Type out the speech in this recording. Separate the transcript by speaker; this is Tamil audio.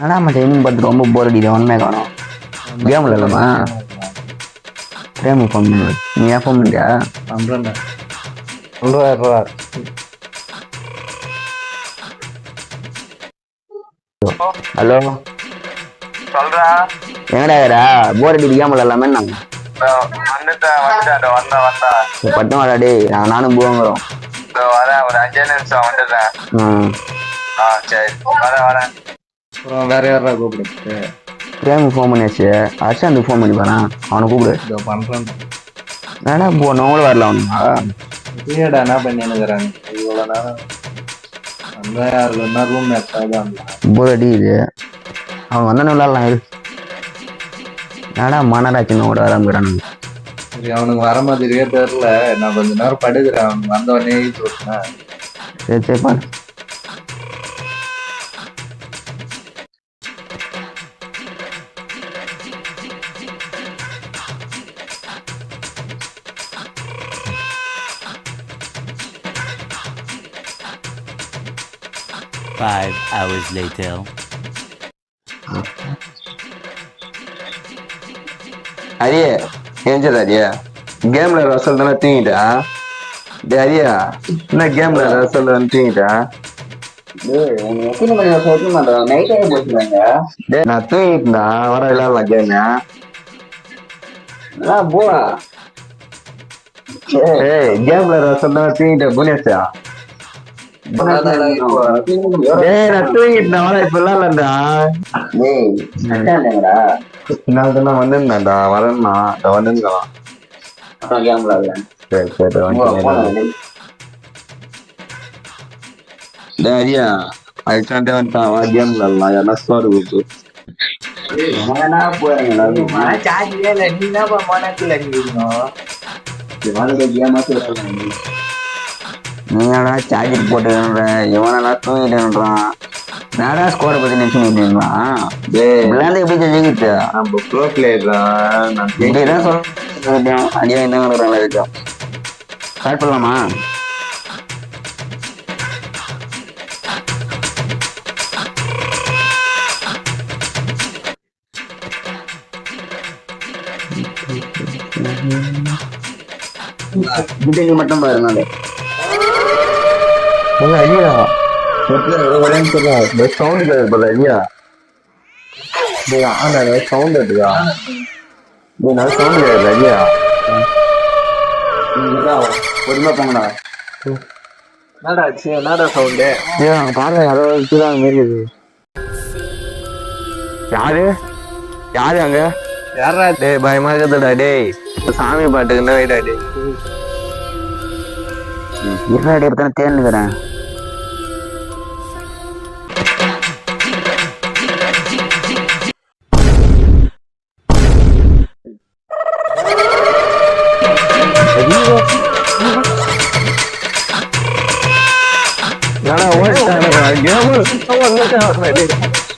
Speaker 1: ஆனா மச்சான் இன்னும் பார்த்து ரொம்ப போர் அடிக்குது. ஒன்றுமே காணும். கேம் விளாடலாமா பிரேமி ஃபோன் பண்ணு. நீ ஏன் ஃபோன் பண்ணியா
Speaker 2: பண்றேன்டா சொல்றாரு ரூபா
Speaker 1: ஹலோ?
Speaker 3: சொல்றா.
Speaker 1: எங்கடா போர் அடிக்குது. கேம் விளாடலாமே நாங்கள்
Speaker 3: இதோ வந்துட்டேன் வந்துட்டேன் வந்தா வந்தா.
Speaker 1: பட்டம் வாடா டேய் நான் நானும் போங்கிறோம்
Speaker 3: வரேன். ஒரு அஞ்சே நிமிஷம் வந்துட்டேன்
Speaker 1: ம்.
Speaker 3: ஆ சரி. வரேன் வரேன்
Speaker 2: அப்புறம் வேற யாரா கூப்பிடுறது
Speaker 1: பிரேமி ஃபோன் பண்ணியாச்சு. அர்ஷாந்துக்கு ஃபோன் பண்ணி பாறேன் அவனை கூப்பிடு.
Speaker 2: இதோ பண்றேன்.
Speaker 1: வேணா போ நோங்களும் வரல அவனுமா
Speaker 2: இல்லையாடா என்ன பண்ணினுக்குறாங்க? இவ்வளோ நேரம் அந்த யாருக்கு என்ன ரூம் மேட்சாக
Speaker 1: போர் அடிக்குது அவன் வந்தானே விளாட்லாம் இரு என்னடா மனராட்சி கூட ஆரம்பிக்கிறானுங்க
Speaker 2: சரி அவனுக்கு வர மாதிரியே தெரியல. நான் கொஞ்ச நேரம் படுக்கிறேன். அவனுக்கு வந்த உடனே
Speaker 1: சரி சரி பாரு.
Speaker 4: Five hours later.
Speaker 3: அரிய ஏஞ்சல் அரியா கேம்ல ரசல் தானே தூங்கிட்டா டே அரியா என்ன கேம்ல ரசல் தானே தூங்கிட்டா
Speaker 1: எத்தனை மணி வருஷம் எத்தனை மாட்டோம் நைட்டாக போச்சுருவாங்க
Speaker 3: டே நான் தூங்கிட்டா வர விளையாடலாம் கேம்
Speaker 1: போ
Speaker 3: ஏய் கேம்ல ரசல் தானே தூங்கிட்டேன் புனியாச்சா வந்திருந்தேன்டா வரேன்னா
Speaker 1: கேம் விளாடலாம்
Speaker 3: சரி சரி அரியா அதுக்காண்டே வந்துட்டான். வா கேம் விளையாடலாம் யாரா சோறு கொடுத்து.
Speaker 1: என்னடா போறீங்க
Speaker 2: சார்ஜ் இல்லை. நீ என்ன மனத்தில் அடிக்கணும்
Speaker 1: நீங்கடா சார்ஜர் போட்டுன்ற இவனடா தூங்கிட்டேன்றான் என்னடா ஸ்கோரை பத்தி நினைச்சுங்களா
Speaker 3: டேய்.
Speaker 1: விளையாண்டு எப்படி ஜெயிக்கிட்டு
Speaker 3: நம்ம ப்ரோ பிளேயர் தான்
Speaker 1: இப்படிதான் சொல்றேன் அடியா என்ன கிடக்குறாங்களா இருக்கா ஸ்டார்ட் பண்ணலாமா? மட்டும் பாருங்க
Speaker 3: போல ஐயா சவுண்ட் கேட்குது போல ஐயா டேய் ஆனா சவுண்ட் எடுக்கா டேய் நான் சவுண்ட் கேட்குது ஐயா
Speaker 1: பொறுமை போங்கடா
Speaker 2: என்னடா ஆச்சு என்னடா சவுண்டு
Speaker 3: அங்க பாருங்க யாரோ மாரி இருக்குது யாரு? யாரு அங்க?
Speaker 2: யாரா
Speaker 3: டேய் பயமா இருக்குதுடா டேய். சாமி பாட்டுக்கு என்ன வைடா டேய்?
Speaker 1: இருநாடு எடுத்தானே தேர்ந்துக்கிறேன்
Speaker 3: என்னடா ஓடிட்டானுங்க கேம் வந்துட்டான்